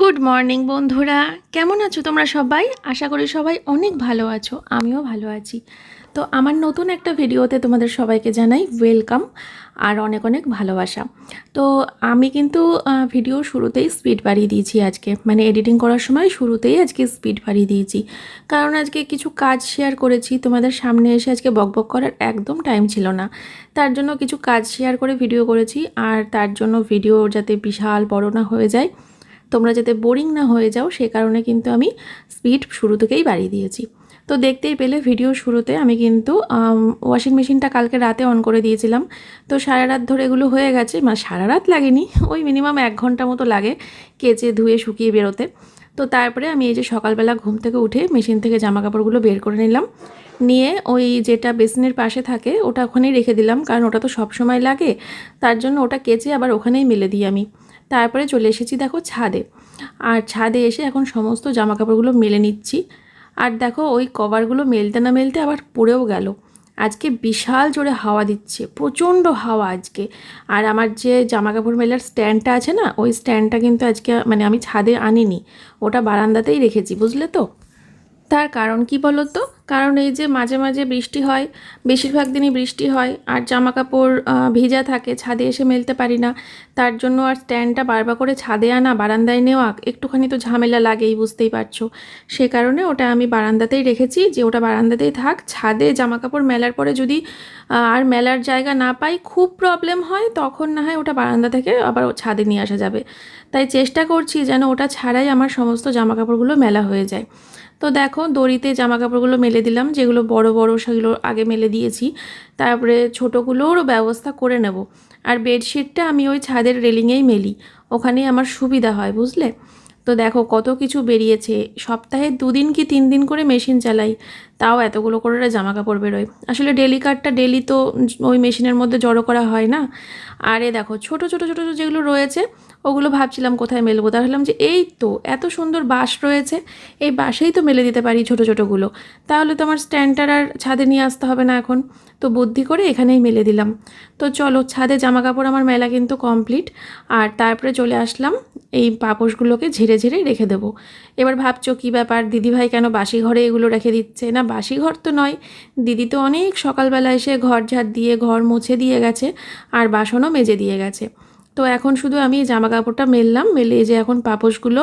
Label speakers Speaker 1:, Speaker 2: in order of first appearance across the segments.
Speaker 1: Good morning বন্ধুরা। কেমন আছো তোমরা সবাই? আশা করি সবাই অনেক ভালো আছো, আমিও ভালো আছি। তো আমার নতুন একটা ভিডিওতে তোমাদের সবাইকে জানাই ওয়েলকাম আর অনেক অনেক ভালোবাসা। তো আমি কিন্তু ভিডিও শুরুতেই স্পিড বাড়িয়ে দিয়েছি আজকে। মানে এডিটিং করার সময় শুরুতেই আজকে স্পিড বাড়িয়ে দিয়েছি। কারণ আজকে কিছু কাজ শেয়ার করেছি। তোমাদের সামনে এসে আজকে বকবক করার একদম টাইম ছিল না। তার জন্য কিছু কাজ শেয়ার করে ভিডিও করেছি। আর তার জন্য ভিডিও যাতে বিশাল বড় না হয়ে যায় তোমরা যাতে বোরিং না হয়ে যাও, সে কারণে কিন্তু আমি স্পিড শুরু থেকেই বাড়িয়ে দিয়েছি। তো দেখতেই পেলে ভিডিও শুরুতে আমি কিন্তু ওয়াশিং মেশিনটা কালকে রাতে অন করে দিয়েছিলাম। তো সারা রাত ধরে এগুলো হয়ে গেছে মানে সারা রাত লাগেনি, ওই মিনিমাম এক ঘণ্টা মতো লাগে কেচে, ধুয়ে, শুকিয়ে বেরোতে। তো তারপরে আমি এই যে সকালবেলা ঘুম থেকে উঠে মেশিন থেকে জামা কাপড়গুলো বের করে নিলাম। নিয়ে ওই যেটা বেসিনের পাশে থাকে, ওটা ওখানেই রেখে দিলাম, কারণ ওটা তো সব সময় লাগে। তার জন্য ওটা কেচে আবার ওখানেই মেলে দিই আমি। তারপরে চলে এসেছি দেখো ছাদে। আর ছাদে এসে এখন সমস্ত জামা কাপড়গুলো মেলে নিচ্ছি। আর দেখো ওই কভারগুলো মেলতে না মেলতে আবার পড়েও গেল। আজকে বিশাল জোরে হাওয়া দিচ্ছে, প্রচণ্ড হাওয়া আজকে। আর আমার যে জামা কাপড় মেলার স্ট্যান্ডটা আছে না, ওই স্ট্যান্ডটা কিন্তু আজকে মানে আমি ছাদে আনিনি, ওটা বারান্দাতেই রেখেছি, বুঝলে তো? তার কারণ কি বলো তো কারণ এই যে মাঝে মাঝে বৃষ্টি হয়, বেশিরভাগ দিনই বৃষ্টি হয় আর জামা কাপড় ভিজা থাকে, ছাদে এসে মেলতে পারি না। তার জন্য আর স্ট্যান্ডটা বারবার করে ছাদে আনা, বারান্দায় নেওয়া, একটুখানি তো ঝামেলা লাগেই, বুঝতেই পারছ। সে কারণে ওটা আমি বারান্দাতেই রেখেছি যে ওটা বারান্দাতেই থাক। ছাদে জামা কাপড় মেলার পরে যদি আর মেলার জায়গা না পাই, খুব প্রবলেম হয়, তখন না হয় ওটা বারান্দা থেকে আবার ছাদে নিয়ে আসা যাবে। তাই চেষ্টা করছি যেন ওটা ছাড়াই আমার সমস্ত জামা কাপড়গুলো মেলা হয়ে যায়। তো দেখো দড়িতে জামা কাপড়গুলো মেলে দিলাম, যেগুলো বড় বড় সেগুলো আগে মেলে দিয়েছি। তারপরে ছোটোগুলোরও ব্যবস্থা করে নেব। আর বেডশিটটা আমি ওই ছাদের রেলিংয়েই মেলি, ওখানেই আমার সুবিধা হয়, বুঝলে? তো দেখো কত কিছু বেরিয়েছে। সপ্তাহে দুদিন কি তিন দিন করে মেশিন চালাই। তাও এতগুলো করে জামা কাপড় বেরোয়। আসলে ডেলি কাটটা ডেলি তো ওই মেশিনের মধ্যে জড়ো করা হয় না। আর দেখো, ছোট ছোট ছোট যেগুলো রয়েছে, ওগুলো ভাবছিলাম কোথায় মেলবো। ভাবলাম যে এই তো, এত সুন্দর বাঁশ রয়েছে, এই বাঁশেই তো মেলে দিতে পারি ছোট, ছোটোগুলো। তাহলে তো আমার স্ট্যান্ডটার আর ছাদে নিয়ে আসতে হবে না এখন। তো বুদ্ধি করে এখানেই মেলে দিলাম। তো চলো, ছাদে জামা কাপড় আমার মেলা কিন্তু কমপ্লিট। আর তারপরে চলে আসলাম, এই পাপোশগুলোকে ঝেড়ে ঝেড়ে রেখে দেবো। এবার ভাবছ কী ব্যাপার? দিদিভাই কেন বাসি ঘরে এগুলো রেখে দিচ্ছে? না বাসি ঘর তো নয়। দিদি তো অনেক সকালবেলা এসে ঘর ঝাড় দিয়ে, ঘর মুছে দিয়ে গেছে আর বাসনও মেজে দিয়ে গেছে। তো এখন শুধু আমি জামা কাপড়টা মেললাম, মেলে যে এখন পাপোশগুলো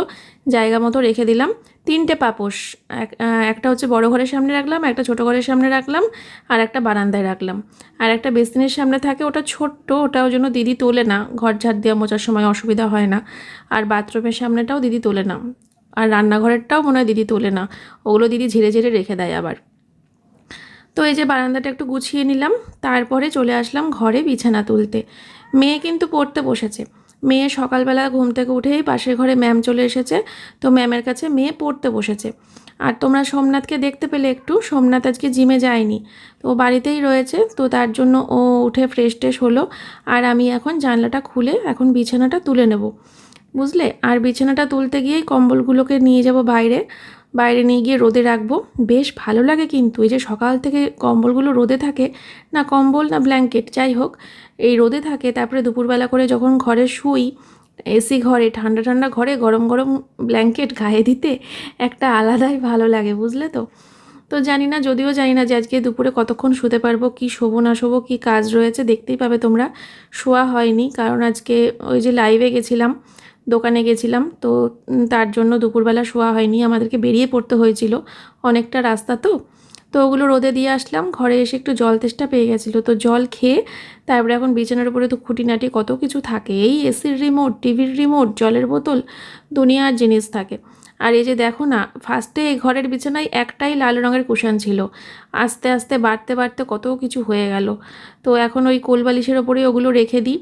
Speaker 1: জায়গা মতো রেখে দিলাম। তিনটে পাপোশ, এক একটা হচ্ছে বড় ঘরের সামনে রাখলাম, একটা ছোট ঘরের সামনে রাখলাম আর একটা বারান্দায় রাখলাম। আর একটা বেসিনের সামনে থাকে, ওটা ছোট্ট, ওটাও জন্য দিদি তোলে না। ঘর ঝাড় দেওয়া মোচার সময় অসুবিধা হয় না। আর বাথরুমের সামনেটাও দিদি তোলে না। আর রান্নাঘরেরটাও মনে হয় দিদি তোলে না। ওগুলো দিদি ঝেড়ে ঝেড়ে রেখে দেয় আবার। তো এই যে বারান্দাটা একটু গুছিয়ে নিলাম, তারপরে চলে আসলাম ঘরে বিছানা তুলতে। মেয়ে কিন্তু পড়তে বসেছে। মেয়ে সকালবেলা ঘুম থেকে উঠেই পাশের ঘরে ম্যাম চলে এসেছে, তো ম্যামের কাছে মেয়ে পড়তে বসেছে। আর তোমরা সোমনাথকে দেখতে পেলে একটু, সোমনাথ আজকে জিমে যায়নি। তো বাড়িতেই রয়েছে, তো তার জন্য ও উঠে ফ্রেশ ট্রেশ হলো। আর আমি এখন জানলাটা খুলে এখন বিছানাটা তুলে নেব। বুঝলে? আর বিছানাটা তুলতে গিয়েই কম্বলগুলোকে নিয়ে যাব বাইরে। বাইরে নিয়ে গিয়ে রোদে রাখব। বেশ ভালো লাগে কিন্তু এই যে সকাল থেকে কম্বলগুলো রোদে থাকে, না কম্বল না ব্ল্যাঙ্কেট, যাই হোক, এই রোদে থাকে। তারপরে দুপুরবেলা করে যখন ঘরে শুই, এসি ঘরে, ঠান্ডা ঠান্ডা ঘরে, গরম গরম ব্ল্যাঙ্কেট গায়ে দিতে একটা আলাদাই ভালো লাগে, বুঝলে তো? তো জানি না, যদিও জানি না যে আজকে দুপুরে কতক্ষণ শুতে পারব, কি শোবো, না শোবো, কী কাজ রয়েছে, দেখতেই পাবে তোমরা। শোয়া হয়নি, কারণ আজকে ওই যে লাইভে গেছিলাম। দোকানে গেছিলাম। তো তার জন্য দুপুরবেলা শোয়া হয়নি। আমাদেরকে বেরিয়ে পড়তে হয়েছিল। অনেকটা রাস্তা তো। তো ওগুলো রোদে দিয়ে আসলাম। ঘরে এসে একটু জল তেষ্টা পেয়ে গেছিল। তো জল খেয়ে তারপরে এখন বিছানার উপরে তো খুঁটিনাটি কত কিছু থাকে। এই এসির রিমোট টিভির রিমোট জলের বোতল, দুনিয়ার জিনিস থাকে। আর এই যে দেখো না ফার্স্টে এই ঘরের বিছানায় একটাই লাল রঙের কুশান ছিল। আস্তে আস্তে, বাড়তে বাড়তে কত কিছু হয়ে গেল। তো এখন ওই কোলবালিশের ওপরে ওগুলো রেখে দিই।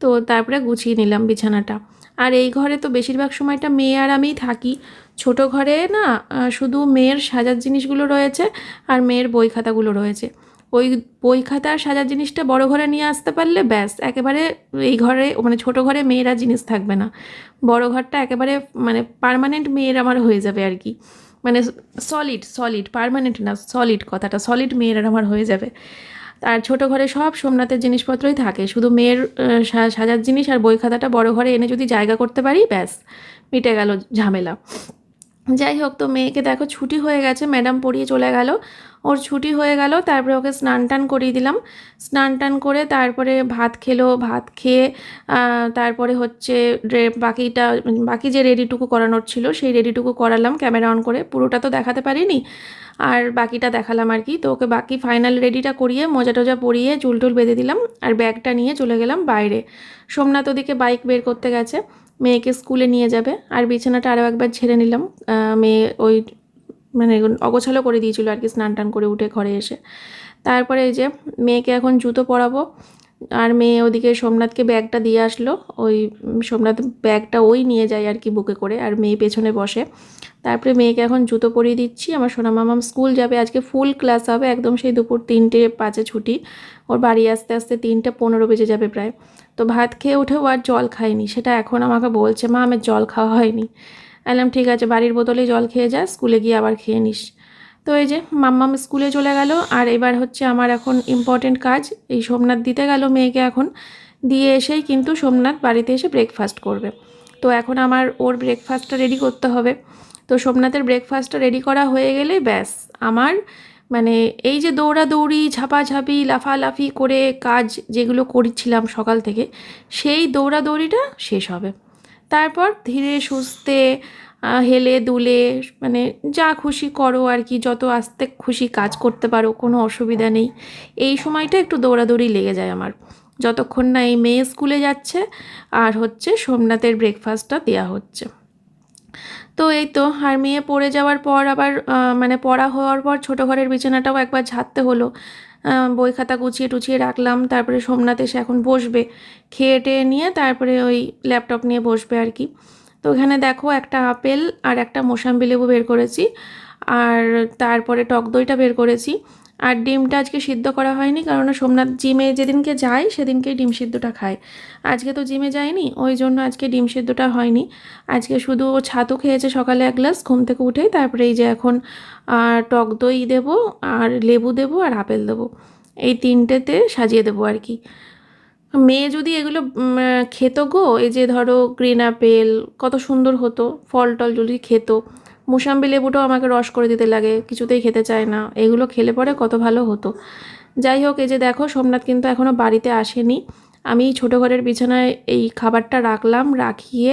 Speaker 1: তো তারপরে গুছিয়ে নিলাম বিছানাটা। আর এই ঘরে তো বেশিরভাগ সময়টা মেয়ে আর আমিই থাকি। ছোট ঘরে না শুধু মেয়ের সাজার জিনিসগুলো রয়েছে আর মেয়ের বই খাতাগুলো রয়েছে। ওই বই খাতা আর সাজার জিনিসটা বড় ঘরে নিয়ে আসতে পারলে ব্যাস, একেবারে এই ঘরে মানে ছোট ঘরে মেয়েরা জিনিস থাকবে না। বড় ঘরটা একেবারে মানে পারমানেন্ট মেয়ের আমার হয়ে যাবে আর কি। মানে সলিড সলিড পার্মানেন্ট না সলিড কথাটা সলিড মেয়ের আমার হয়ে যাবে। আর ছোট ঘরে সব সোমনাথের জিনিসপত্রই থাকে। শুধু মেয়ের সাজার জিনিস আর বই খাতাটা বড় ঘরে এনে যদি জায়গা করতে পারি, ব্যাস, মিটে গেল ঝামেলা। যাই হোক তো মেয়েকে দেখো ছুটি হয়ে গেছে ম্যাডাম পড়িয়ে চলে গেল। ওর ছুটি হয়ে গেল, তারপরে ওকে স্নান টান করিয়ে দিলাম। স্নান টান করে তারপরে ভাত খেলো, ভাত খেয়ে তারপরে হচ্ছে বাকিটা, বাকি যে রেডিটুকু করানোর ছিল, সেই রেডিটুকু করালাম ক্যামেরা অন করে। পুরোটা তো দেখাতে পারিনি, আর বাকিটা দেখালাম আর কি। তো ওকে বাকি ফাইনাল রেডিটা করিয়ে মোজা টোজা পরিয়ে চুল টুল বেঁধে দিলাম, আর ব্যাগটা নিয়ে চলে গেলাম বাইরে। সোমনাথ ওদিকে বাইক বের করতে গেছে। মেয়েকে স্কুলে নিয়ে যাবে। আর বিছানাটা আরও একবার ছেড়ে নিলাম। মেয়ে ওই মানে অগোছালো করে দিয়েছিল আর কি, স্নান টান করে উঠে ঘরে এসে। তারপরে এই যে মেয়েকে এখন জুতো পরাবো। আর মেয়ে ওদিকে সোমনাথকে ব্যাগটা দিয়ে আসলো। ওই সোমনাথ ব্যাগটা ওই নিয়ে যায় আর কি বুকে করে। আর মেয়ে পেছনে বসে। তারপরে মেয়েকে এখন জুতো পরিয়ে দিচ্ছি। আমার সোনা মামাম স্কুল যাবে। আজকে ফুল ক্লাস হবে। একদম সেই দুপুর তিনটে, পাঁচে ছুটি। ওর বাড়ি আসতে আসতে তিনটে, পনেরো বেজে যাবে প্রায়। তো ভাত খেয়ে উঠেও আর জল খায়নি সেটা এখন আমাকে বলছে, মা, আমার জল খাওয়া হয়নি। বললাম ঠিক আছে, বাড়ির বোতলে জল খেয়ে যা, স্কুলে গিয়ে আবার খেয়ে নিস। তো এই যে মাম্মাম স্কুলে চলে গেল, আর এবার হচ্ছে আমার এখন ইম্পর্টেন্ট কাজ, এই সোমনাথ দিতে গেল মেয়েকে এখন। দিয়ে এসেই কিন্তু সোমনাথ বাড়িতে এসে ব্রেকফাস্ট করবে। তো এখন আমার ওর ব্রেকফাস্টটা রেডি করতে হবে। তো সোমনাথের ব্রেকফাস্টটা রেডি করা হয়ে গেলে ব্যাস, আমার মানে এই যে দৌড়াদৌড়ি, ঝাপাঝাপি, লাফালাফি করে কাজ যেগুলো করছিলাম সকাল থেকে, সেই দৌড়াদৌড়িটা শেষ হবে। তারপর ধীরে সুস্থে হেলে দুলে মানে যা খুশি করো আর কি, যত আস্তে খুশি কাজ করতে পারো, কোনো অসুবিধা নেই। এই সময়টা একটু দৌড়াদৌড়ি লেগে যায় আমার। যতক্ষণ না এই মেয়ে স্কুলে যাচ্ছে, আর হচ্ছে সোমনাথের ব্রেকফাস্টটা দেওয়া হচ্ছে। তো এই তো আর মেয়ে পড়ে যাওয়ার পর আবার মানে পড়া হওয়ার পর ছোটো ঘরের বিছানাটাও একবার ঝাড়তে হলো। বই খাতা গুছিয়ে টুছিয়ে রাখলাম, তারপরে সোমনাথ এসে এখন বসবে। খেয়ে টেয়ে নিয়ে তারপরে ওই ল্যাপটপ নিয়ে বসবে আর কি। তো এখানে দেখো একটা আপেল আর একটা মোসাম্বি লেবু বের করেছি। আর তারপরে টক দইটা বের করেছি। আর ডিমটা আজকে সিদ্ধ করা হয়নি, কারণ সোমনাথ জিমে যেদিনকে যায় সেদিনকেই ডিম সিদ্ধটা খায়। আজকে তো জিমে যায়নি, ওই জন্য আজকে ডিম সিদ্ধটা হয়নি। আজকে শুধু ছাতু খেয়েছে সকালে এক গ্লাস, ঘুম থেকে উঠেই তারপরে এই যে এখন টক দই দেবো আর লেবু দেবো আর আপেল দেবো। এই তিনটেতে সাজিয়ে দেবো আর কি। মেয়ে যদি এগুলো খেত গো, এই যে ধরো গ্রিন আপেল, কত সুন্দর হতো, ফল টল যদি খেত মুসাম্বি লেবুটাও আমাকে রস করে দিতে লাগে, কিছুতেই খেতে চায় না। এগুলো খেলে পরে কত ভালো হতো। যাই হোক, এই যে দেখো, সোমনাথ কিন্তু এখনও বাড়িতে আসেনি। আমি ছোটো ঘরের বিছানায় এই খাবারটা রাখলাম, রাখিয়ে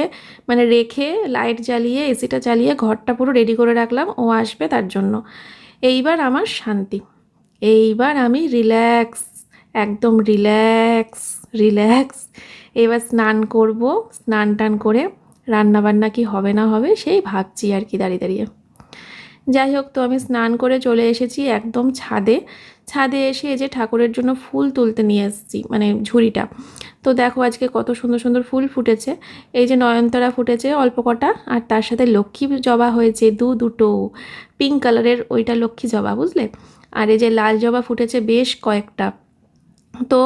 Speaker 1: মানে রেখে লাইট জ্বালিয়ে, এসিটা চালিয়ে ঘরটা পুরো রেডি করে রাখলাম, ও আসবে তার জন্য। এইবার আমার শান্তি। এইবার আমি রিল্যাক্স একদম রিল্যাক্স রিল্যাক্স এবার স্নান করব, স্নান টান করে রান্না বান্না কি হবে না হবে, সেই ভাবছি আর কি দাঁড়িয়ে দাঁড়িয়ে। যাই হোক, তো আমি স্নান করে চলে এসেছি একদম ছাদে। ছাদে এসে এই যে ঠাকুরের জন্য ফুল তুলতে নিয়ে এসেছি মানে ঝুড়িটা। তো দেখো আজকে কত সুন্দর সুন্দর ফুল ফুটেছে। এই যে নয়নতারা ফুটেছে অল্প কটা, আর তার সাথে লক্ষ্মী জবা হয়েছে দু দুটো। পিঙ্ক কালারের ওইটা লক্ষ্মী জবা, বুঝলে? আর এই যে লাল জবা ফুটেছে বেশ কয়েকটা। তো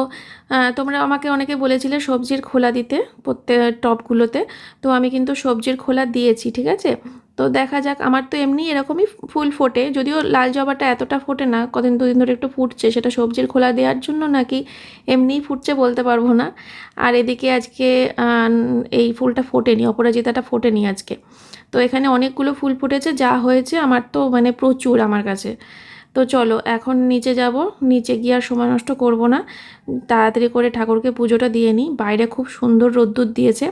Speaker 1: তোমরা আমাকে অনেকে বলেছিলে সবজির খোলা দিতে প্রত্যেক টপগুলোতে। তো আমি কিন্তু সবজির খোলা দিয়েছি, ঠিক আছে? তো দেখা যাক, আমার তো এমনি এরকমই ফুল ফোটে। যদিও লাল জবাটা এতটা ফোটে না, কদিন দুদিন ধরে একটু ফুটছে। সেটা সবজির খোলা দেওয়ার জন্য নাকি এমনিই ফুটছে বলতে পারব না। আর এদিকে আজকে এই ফুলটা ফোটেনি, অপরাজিতাটা ফোটেনি আজকে। তো এখানে অনেকগুলো ফুল ফুটেছে, যা হয়েছে, আমার তো মানে প্রচুর আমার কাছে। তো চলো, এখন নিচে যাব। নিচে গিয়ে আর সময় নষ্ট করব না। তাড়াতাড়ি করে ঠাকুরকে পুজোটা দিয়ে নিই। বাইরে খুব সুন্দর রোদ্দুর দিয়েছে।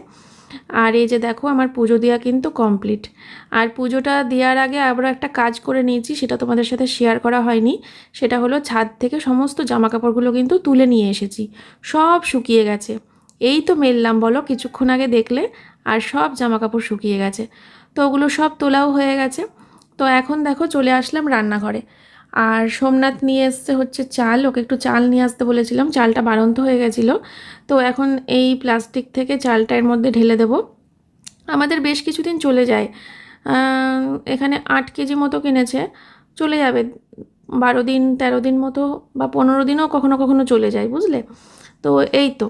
Speaker 1: আর এই যে দেখো, আমার পুজো দেওয়া কিন্তু কমপ্লিট। আর পুজোটা দেওয়ার আগে আবার একটা কাজ করে নিয়েছি, সেটা তোমাদের সাথে শেয়ার করা হয়নি। সেটা হলো ছাদ থেকে সমস্ত জামা কাপড়গুলো কিন্তু তুলে নিয়ে এসেছি। সব শুকিয়ে গেছে। এই তো মেললাম বলো, কিছুক্ষণ আগে দেখলে আর সব জামা কাপড় শুকিয়ে গেছে। তো ওগুলো সব তোলাও হয়ে গেছে। তো এখন দেখো, চলে আসলাম রান্নাঘরে। আর সোমনাথ নিয়ে এসছে হচ্ছে চাল, ওকে একটু চাল নিয়ে আসতে বলেছিলাম, চালটা বাড়ন্ত হয়ে গেছিল। তো এখন এই প্লাস্টিক থেকে চালটা এর মধ্যে ঢেলে দেব। আমাদের বেশ কিছুদিন চলে যায়। এখানে আট কেজি মতো কিনেছে, চলে যাবে। বারো দিন, তেরো দিন মতো বা পনেরো দিনও কখনো কখনো চলে যায়, বুঝলে? তো এই তো।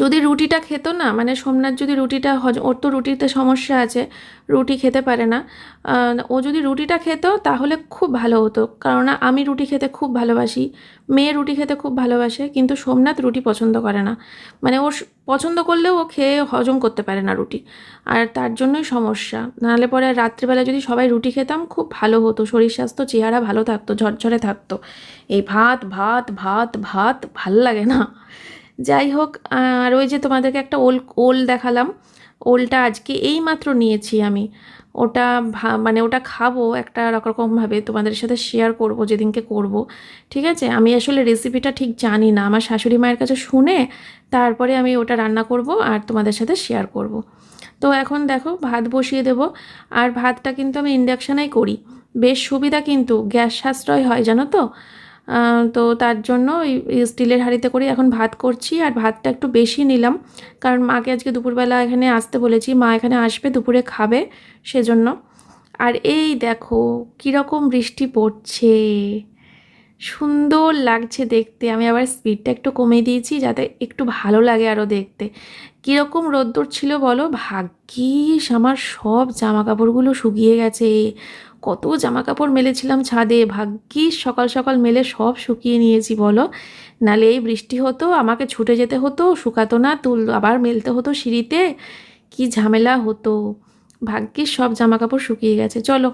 Speaker 1: যদি রুটিটা খেত না মানে সোমনাথ যদি রুটিটা হজ, ওর তো রুটিতে সমস্যা আছে, রুটি খেতে পারে না। ও যদি রুটিটা খেত তাহলে খুব ভালো হতো কারণ আমি রুটি খেতে খুব ভালোবাসি, মেয়ে রুটি খেতে খুব ভালোবাসে, কিন্তু সোমনাথ রুটি পছন্দ করে না। মানে ও পছন্দ করলেও ও খেয়ে হজম করতে পারে না রুটি, আর তার জন্যই সমস্যা। নাহলে পরে রাত্রিবেলা যদি সবাই রুটি খেতাম, খুব ভালো হতো, শরীর স্বাস্থ্য, চেহারা ভালো থাকতো, ঝরঝরে থাকতো। এই ভাত ভাত ভাত ভাত ভালো লাগে না। যাই হোক, আর ওই যে তোমাদেরকে একটা ওল ওল দেখালাম। ওলটা আজকে এই মাত্র নিয়েছি আমি। ওটা মানে ওটা খাব একটা রকমভাবে, তোমাদের সাথে শেয়ার করব, যেদিনকে করব। ঠিক আছে? আমি আসলে রেসিপিটা ঠিক জানি না। আমার শাশুড়ি মায়ের কাছে শুনে তারপরে আমি ওটা রান্না করব আর তোমাদের সাথে শেয়ার করব। তো এখন দেখো, ভাত বসিয়ে দেব। আর ভাতটা কিন্তু আমি ইন্ডাকশানেই করি। বেশ সুবিধা কিন্তু, গ্যাস সাশ্রয় হয়, জানো তো? তো তার জন্য ওই স্টিলের হাঁড়িতে করে এখন ভাত করছি, আর ভাতটা একটু বেশি নিলাম। কারণ মাকে আজকে দুপুরবেলা এখানে আসতে বলেছি, মা এখানে আসবে, দুপুরে খাবে সেজন্য। আর এই দেখো, কীরকম বৃষ্টি পড়ছে। সুন্দর লাগছে দেখতে। আমি আবার স্পিডটা একটু কমিয়ে দিয়েছি যাতে একটু ভালো লাগে আরও দেখতে। কীরকম রোদ্দুর ছিল বলো? ভাগ্যিস, আমার সব জামা কাপড়গুলো শুকিয়ে গেছে। কত জামা কাপড় মেলেছিলাম ছাদে, ভাগ্যিস সকাল সকাল মেলে সব শুকিয়ে নিয়েছি বলো। নালে এই বৃষ্টি হতো, আমাকে ছুটে যেতে হতো, শুকাতো না, তুল আবার মেলতে হতো সিঁড়িতে। কি ঝামেলা হতো। ভাগ্যিস সব জামা কাপড় শুকিয়ে গেছে, চলো।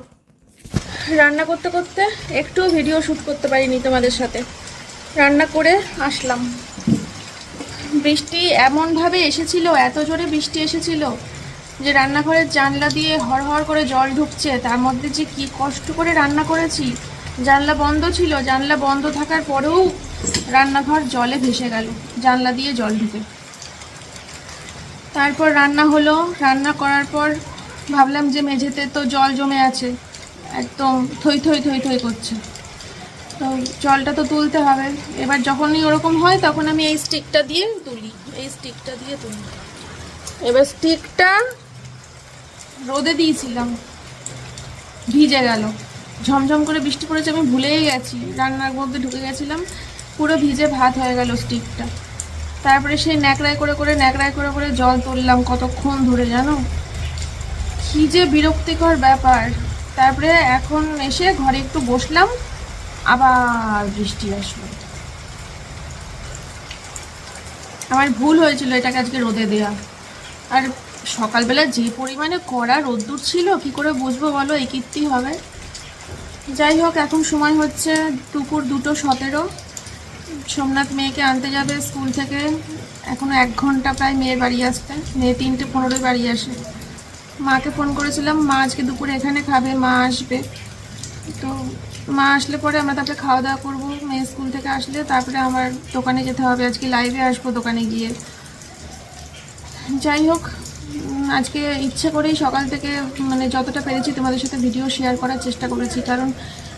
Speaker 1: রান্না করতে করতে একটু ভিডিও শ্যুট করতে পারিনি তোমাদের সাথে। রান্না করে আসলাম। বৃষ্টি এমনভাবে এসেছিল, এত জোরে বৃষ্টি এসেছিল যে রান্নাঘরের জানলা দিয়ে হড়হড় করে জল ঢুকছে, তার মধ্যে যে কি কষ্ট করে রান্না করেছি। জানলা বন্ধ ছিল, জানলা বন্ধ থাকার পরেও রান্নাঘর জলে ভেসে গেল, জানলা দিয়ে জল ঢুকে। তারপর রান্না হলো, রান্না করার পর ভাবলাম যে মেঝেতে তো জল জমে আছে, একদম থই থই থই থই করছে। তো জলটা তো তুলতে হবে, এবার যখনই ওরকম হয় তখন আমি এই স্টিকটা দিয়ে তুলি, এই স্টিকটা দিয়ে তুলি। এবার স্টিকটা রোদে দিয়েছিলাম। ভিজে গেল। ঝমঝম করে বৃষ্টি পড়েছে আমি ভুলেই গেছি। রান্নার মধ্যে ঢুকে গেছিলাম। পুরো ভিজে ভাত হয়ে গেল স্টিকটা। তারপরে সেই ন্যাকড়ায় করে করে ন্যাকড়ায় করে করে জল তুললাম কতক্ষণ ধরে জানো? কি যে বিরক্তিকর ব্যাপার। তারপরে এখন এসে ঘরে একটু বসলাম, আবার বৃষ্টি আসলো। আমার ভুল হয়েছিল এটাকে আজকে রোদে দেয়া। আর সকালবেলা যে পরিমাণে কড়া রোদ্দুর ছিল, কি করে বুঝব বলো? এই কীর্তি হবে। যাই হোক, এখন সময় হচ্ছে দুপুর দুটো সতেরো। সোমনাথ মেয়েকে আনতে যাবে স্কুল থেকে। এখনও এক ঘণ্টা প্রায় মেয়ের বাড়ি আসতে। মেয়ে তিনটে পনেরোই বাড়ি আসে। মাকে ফোন করেছিলাম, মা, আজকে দুপুরে এখানে খাবে, মা আসবে। তো মা আসলে পরে আমরা তারপরে খাওয়া দাওয়া করব। মেয়ে স্কুল থেকে আসলে তারপরে আমার দোকানে যেতে হবে। আজকে লাইভে আসব দোকানে গিয়ে। যাই হোক আজকে ইচ্ছে করেই সকাল থেকে মানে যতটা পেরেছি তোমাদের সাথে ভিডিও শেয়ার করার চেষ্টা করেছি। কারণ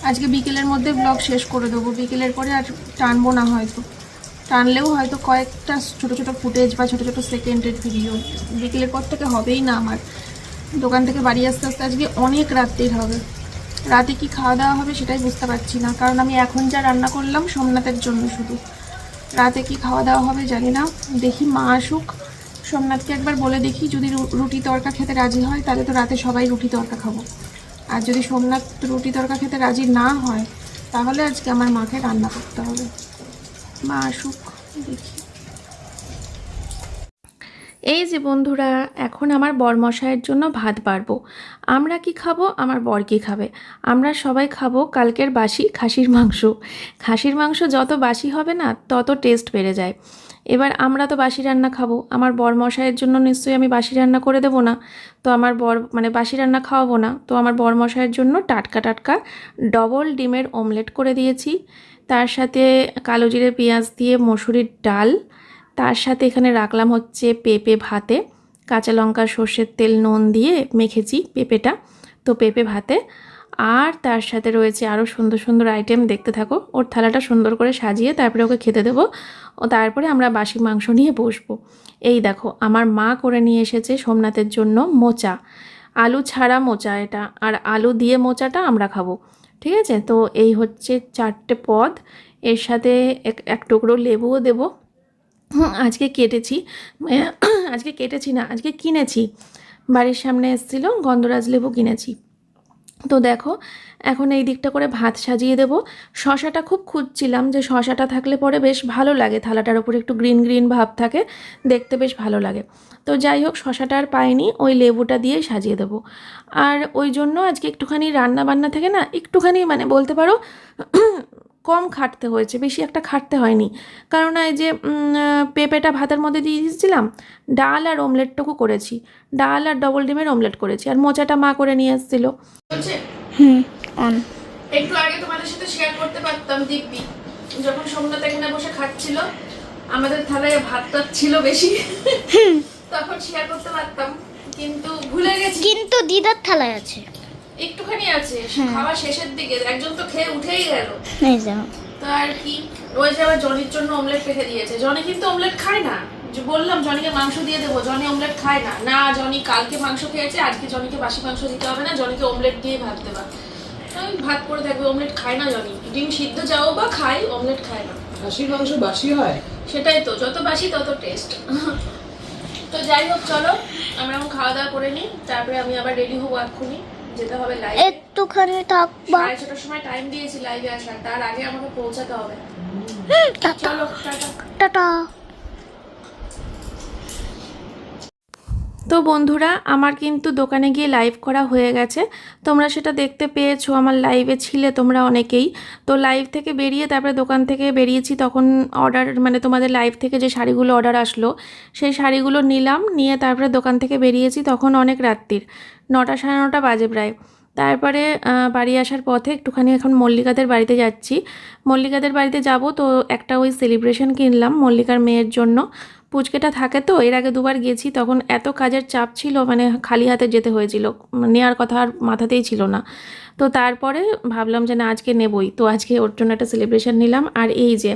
Speaker 1: আজকে বিকেলের মধ্যে ব্লগ শেষ করে দেবো। বিকেলের পরে আর টানবো না হয়তো। টানলেও হয়তো কয়েকটা ছোটো ছোটো ফুটেজ বা ছোটো ছোটো সেকেন্ডের ভিডিও বিকেলের পর থেকে হবেই না আমার। দোকান থেকে বাড়ি আসতে আসতে আজকে অনেক রাত্রির হবে। রাতে কি খাওয়া দাওয়া হবে সেটাই বুঝতে পারছি না। কারণ আমি এখন যা রান্না করলাম সোমনাথের জন্য শুধু। রাতে কি খাওয়া দাওয়া হবে জানি না। দেখি মা আসুক। সোমনাথকে একবার বলে দেখি, যদি রুটি তরকা খেতে রাজি হয়, তাহলে তো রাতে সবাই রুটি তরকা খাব। আর যদি সোমনাথ রুটি তরকা খেতে রাজি না হয়, তাহলে আজকে আমার মাকে রান্না করতে হবে। মা আসুক, দেখি। এই যে বন্ধুরা, এখন আমার বরমশাইয়ের জন্য ভাত বাড়বো। আমরা কি খাব? আমার বর কি খাবে? আমরা সবাই খাব কালকের বাসি খাসির মাংস। খাসির মাংস যত বাসি হবে না, তত টেস্ট বেড়ে যায়। এবার আমরা তো বাসি রান্না খাব। আমার বর মশাইয়ের জন্য নিশ্চয়ই আমি বাসি রান্না করে দেবো না। তো আমার বর মানে বাসি রান্না খাওয়াবো না। তো আমার বর মশাইয়ের জন্য টাটকা টাটকা ডবল ডিমের অমলেট করে দিয়েছি। তার সাথে কালো জিরে পেঁয়াজ দিয়ে মসুরির ডাল। তার সাথে এখানে রাখলাম হচ্ছে পেঁপে ভাতে। কাঁচা লঙ্কা, সর্ষের তেল, নুন দিয়ে মেখেছি পেঁপেটা। তো পেঁপে ভাতে আর তার সাথে রয়েছে আরও সুন্দর সুন্দর আইটেম দেখতে থাকো। ওর থালাটা সুন্দর করে সাজিয়ে তারপরে ওকে খেতে দেবো। ও তারপরে আমরা বাসি মাংস নিয়ে বসবো। এই দেখো, আমার মা করে নিয়ে এসেছে সোমনাথের জন্য মোচা। আলু ছাড়া মোচা এটা, আর আলু দিয়ে মোচাটা আমরা খাব। ঠিক আছে? তো এই হচ্ছে চারটে পদ। এর সাথে এক এক টুকরো লেবুও দেবো। আজকে কেটেছি। আজকে কেটেছি না, আজকে কিনেছি। বাড়ির সামনে এসেছিল, গন্ধরাজ লেবু কিনেছি। তো দেখো, এখন এই দিকটা করে ভাত সাজিয়ে দেব। শশাটা খুব খুঁজছিলাম যে শশাটা থাকলে পরে বেশ ভালো লাগে, থালাটার ওপরে একটু গ্রিন গ্রিন ভাব থাকে, দেখতে বেশ ভালো লাগে। তো যাই হোক, শশাটা আর পাইনি, ওই লেবুটা দিয়ে সাজিয়ে দেব। আর ওই জন্য আজকে একটুখানি রান্না বান্না থেকে না, একটুখানি মানে বলতে পারো কম খাটতে হয়েছে বেশি একটা খাটতে হয়নি। কারণ এই যে পেঁপেটা ভাতের মধ্যে দিয়ে দিয়েছিলাম ডাল আর অমলেটটুকু করেছি। ডাল আর ডবল ডিমের অমলেট করেছি আর মোচাটা মা করে নিয়ে এসেছিল।
Speaker 2: হুম অন
Speaker 1: একটু আগে তোমাদের সাথে শেয়ার করতে পারতাম দিব্যি। যখন সোমনাথ এখানে বসে খাচ্ছিল আমাদের থালায় ভাত টাত ছিল বেশি। তখন শেয়ার করতে পারতাম কিন্তু ভুলে গেছি।
Speaker 2: কিন্তু দিদার থালায় আছে।
Speaker 1: একটুখানি আছে খাওয়া শেষের দিকে একজন তো খেয়ে উঠেই গেল।
Speaker 2: এই যাও
Speaker 1: তো আর কি? ওই যে আবার জনির জন্য অমলেট রেখে দিয়েছে। জনি কিন্তু অমলেট খায় না। যে বললাম জনিকে মাংস দিয়ে দেবো জনি অমলেট খায় না। না জনি কালকে মাংস খেয়েছে আজকে জনিকে বাসি মাংস দিতে হবে না জনিকে অমলেট দিয়ে ভাত দেবা। আমি ভাত করে থাকবে অমলেট খায় না জনি। ডিম সিদ্ধ যাও বা খায় অমলেট খায় না।
Speaker 3: খাসির মাংস বাসি হয়?
Speaker 1: সেটাই তো যত বাসি তত টেস্ট তো যাই হোক চলো আমরা এখন খাওয়া দাওয়া করে নিই তারপরে আমি আবার রেডি হব এক্ষুনি। যেতে হবে লাইভে
Speaker 2: একটুখানি থাকবা।
Speaker 1: সাড়ে ছটার সময় টাইম দিয়েছি লাইভে আসার তার আগে আমাকে পৌঁছাতে হবে। চলো টাটা।
Speaker 2: টাটা।
Speaker 1: তো বন্ধুরা, আমার কিন্তু দোকানে গিয়ে লাইভ করা হয়ে গেছে। তোমরা সেটা দেখতে পেয়েছ, আমার লাইভে ছিলে তোমরা অনেকেই। তো লাইভ থেকে বেরিয়ে তারপরে দোকান থেকে বেরিয়েছি, তখন অর্ডার মানে তোমাদের লাইভ থেকে যে শাড়িগুলো অর্ডার আসলো, সেই শাড়িগুলো নিলাম, নিয়ে তারপরে দোকান থেকে বেরিয়েছি, তখন অনেক রাত্রির, নটা সাড়ে নটা বাজে প্রায়। তারপরে বাড়ি আসার পথে একটুখানি এখন মল্লিকাদের বাড়িতে যাচ্ছি। মল্লিকাদের বাড়িতে যাব তো একটা ওই সেলিব্রেশন কিনলাম মল্লিকার মেয়ের জন্য। পুচকেটা থাকে তো, এর আগে দুবার গেছি, তখন এত কাজের চাপ ছিল মানে খালি হাতে যেতে হয়েছিল। নেওয়ার কথা আর মাথাতেই ছিল না। তো তারপরে ভাবলাম যে না, আজকে নেবই। তো আজকে ওর জন্য একটা সেলিব্রেশন নিলাম। আর এই যে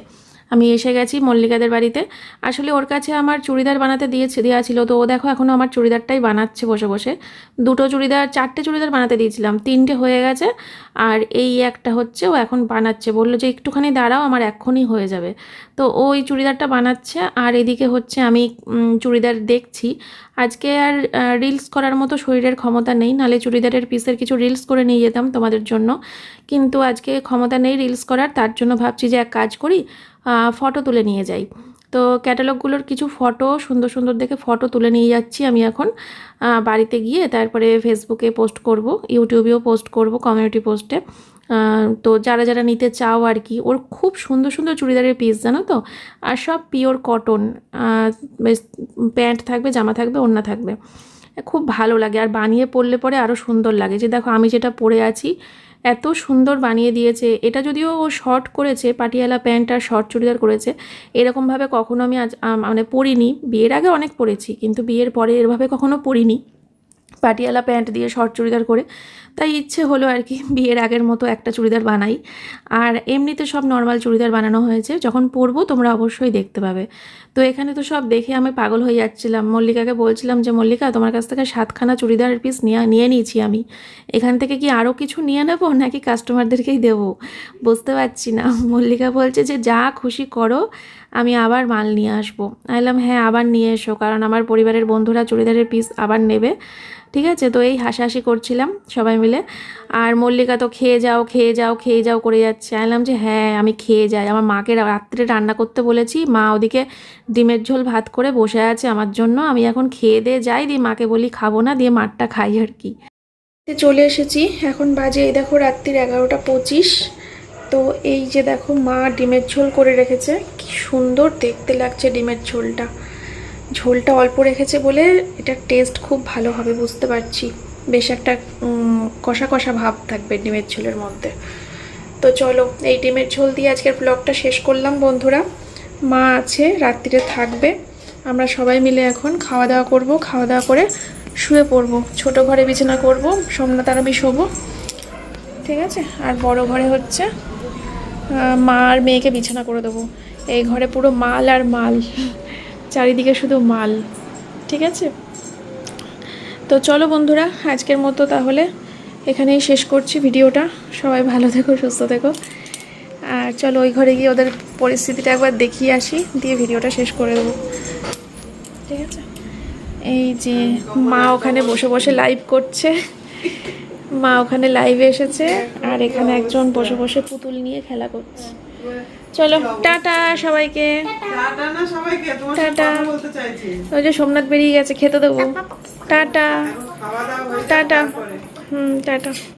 Speaker 1: আমি এসে গেছি মল্লিকাদের বাড়িতে। আসলে ওর কাছে আমার চুড়িদার বানাতে দিয়েছে দেওয়া ছিল। তো ও দেখো এখনও আমার চুড়িদারটাই বানাচ্ছে বসে বসে। দুটো চুড়িদার, চারটে চুড়িদার বানাতে দিয়েছিলাম। তিনটে হয়ে গেছে আর এই একটা হচ্ছে ও এখন বানাচ্ছে। বলল যে একটুখানি দাঁড়াও, আমার এক্ষুনি হয়ে যাবে। তো ওই চুড়িদারটা বানাচ্ছে আর এদিকে হচ্ছে আমি চুড়িদার দেখছি। আজকে আর রিলস করার মতো শরীরের ক্ষমতা নেই। নালে চুড়িদারের পিসের কিছু রিলস করে নিয়ে যেতাম তোমাদের জন্য। কিন্তু আজকে ক্ষমতা নেই রিলস করার, তার জন্য ভাবছি যে এক কাজ করি ফটো তুলে নিয়ে যাই। তো ক্যাটালগুলোর কিছু ফটো সুন্দর সুন্দর দেখে ফটো তুলে নিয়ে যাচ্ছি আমি এখন। বাড়িতে গিয়ে তারপরে ফেসবুকে পোস্ট করব ইউটিউবেও পোস্ট করব কমিউনিটি পোস্টে তো যারা যারা নিতে চাও আর কি, ওর খুব সুন্দর সুন্দর চুড়িদারের পিস জানো তো? আর সব পিওর কটন প্যান্ট থাকবে, জামা থাকবে, ওড়না থাকবে। খুব ভালো লাগে, আর বানিয়ে পরলে পরে আরও সুন্দর লাগে। যে দেখো আমি যেটা পরে আছি এত সুন্দর বানিয়ে দিয়েছে। এটা যদিও ও শর্ট করেছে, পাটিয়ালা প্যান্ট আর শর্ট চুড়িদার করেছে, এরকমভাবে কখনও আমি আজ মানে পরিনি। বিয়ের আগে অনেক পরেছি, কিন্তু বিয়ের পরে এরভাবে কখনও পরিনি। পাটিয়ালা প্যান্ট দিয়ে শর্ট চুড়িদার করে তাই ইচ্ছে হলো আর কি বিয়ের আগের মতো একটা চুড়িদার বানাই। আর এমনিতে সব নর্মাল চুড়িদার বানানো হয়েছে, যখন পরবো তোমরা অবশ্যই দেখতে পাবে। তো এখানে তো সব দেখে আমি পাগল হয়ে যাচ্ছিলাম। মল্লিকাকে বলছিলাম যে, মল্লিকা, তোমার কাছ থেকে সাতখানা চুড়িদারের পিস নিয়ে নিয়ে নিয়েছি আমি। এখান থেকে কি আরও কিছু নিয়ে নেব, নাকি কাস্টমারদেরকেই দেবো? বুঝতে পারছি না। মল্লিকা বলছে যে, যা খুশি করো, আমি আবার মাল নিয়ে আসব। আইলাম হ্যাঁ আবার নিয়ে এসো, কারণ আমার পরিবারের বন্ধুরা চুড়িদারের পিস আবার নেবে। ঠিক আছে, তো এই হাসাহাসি করছিলাম। সবাই মিলে। আর মল্লিকা তো খেয়ে যাও খেয়ে যাও খেয়ে যাও করে যাচ্ছে। আইলাম যে হ্যাঁ আমি খেয়ে যাই। আমার মাকে রাত্রে রান্না করতে বলেছি। মা ওদিকে ডিমের ঝোল, ভাত করে বসে আছে আমার জন্য। আমি এখন খেয়ে দিয়ে যাই। দিয়ে মাকে বলি, খাব না, দিয়ে মারটা খাই আর কি। চলে এসেছি। এখন বাজে, এই দেখো রাত্রির এগারোটা পঁচিশ। তো এই যে দেখো মা ডিমের ঝোল করে রেখেছে। কি সুন্দর দেখতে লাগছে ডিমের ঝোলটা। ঝোলটা অল্প রেখেছে বলে এটার টেস্ট খুব ভালো হবে, বুঝতে পারছি। বেশ একটা কষা কষা ভাব থাকবে ডিমের ঝোলের মধ্যে। তো চলো, এই ডিমের ঝোল দিয়ে আজকের ব্লগটা শেষ করলাম বন্ধুরা। মা আছে রাত্রিরে থাকবে। আমরা সবাই মিলে এখন খাওয়া দাওয়া করব, খাওয়া দাওয়া করে শুয়ে পড়ব। ছোট ঘরে বিছানা করব, সোমনাথ আর শোবো। ঠিক আছে? আর বড় ঘরে হচ্ছে মা আর মেয়েকে বিছানা করে দেবো। এই ঘরে পুরো মাল আর মাল। চারিদিকে শুধু মাল। ঠিক আছে? তো চলো বন্ধুরা আজকের মতো তাহলে এখানেই শেষ করছি ভিডিওটা। সবাই ভালো থেকো সুস্থ থেকো। আর চলো ওই ঘরে গিয়ে ওদের পরিস্থিতিটা একবার দেখিয়ে আসি দিয়ে ভিডিওটা শেষ করে দেবো। ঠিক আছে? এই যে মা ওখানে বসে বসে লাইভ করছে। মা ওখানে লাইভে এসেছে আর এখানে একজন বসে বসে পুতুল নিয়ে খেলা করছে। চলো টাটা সবাইকে।
Speaker 3: টাটা
Speaker 1: ওই যে সোমনাথ বেরিয়ে গেছে খেতে দেবো। টাটা। টাটা। হুম টাটা।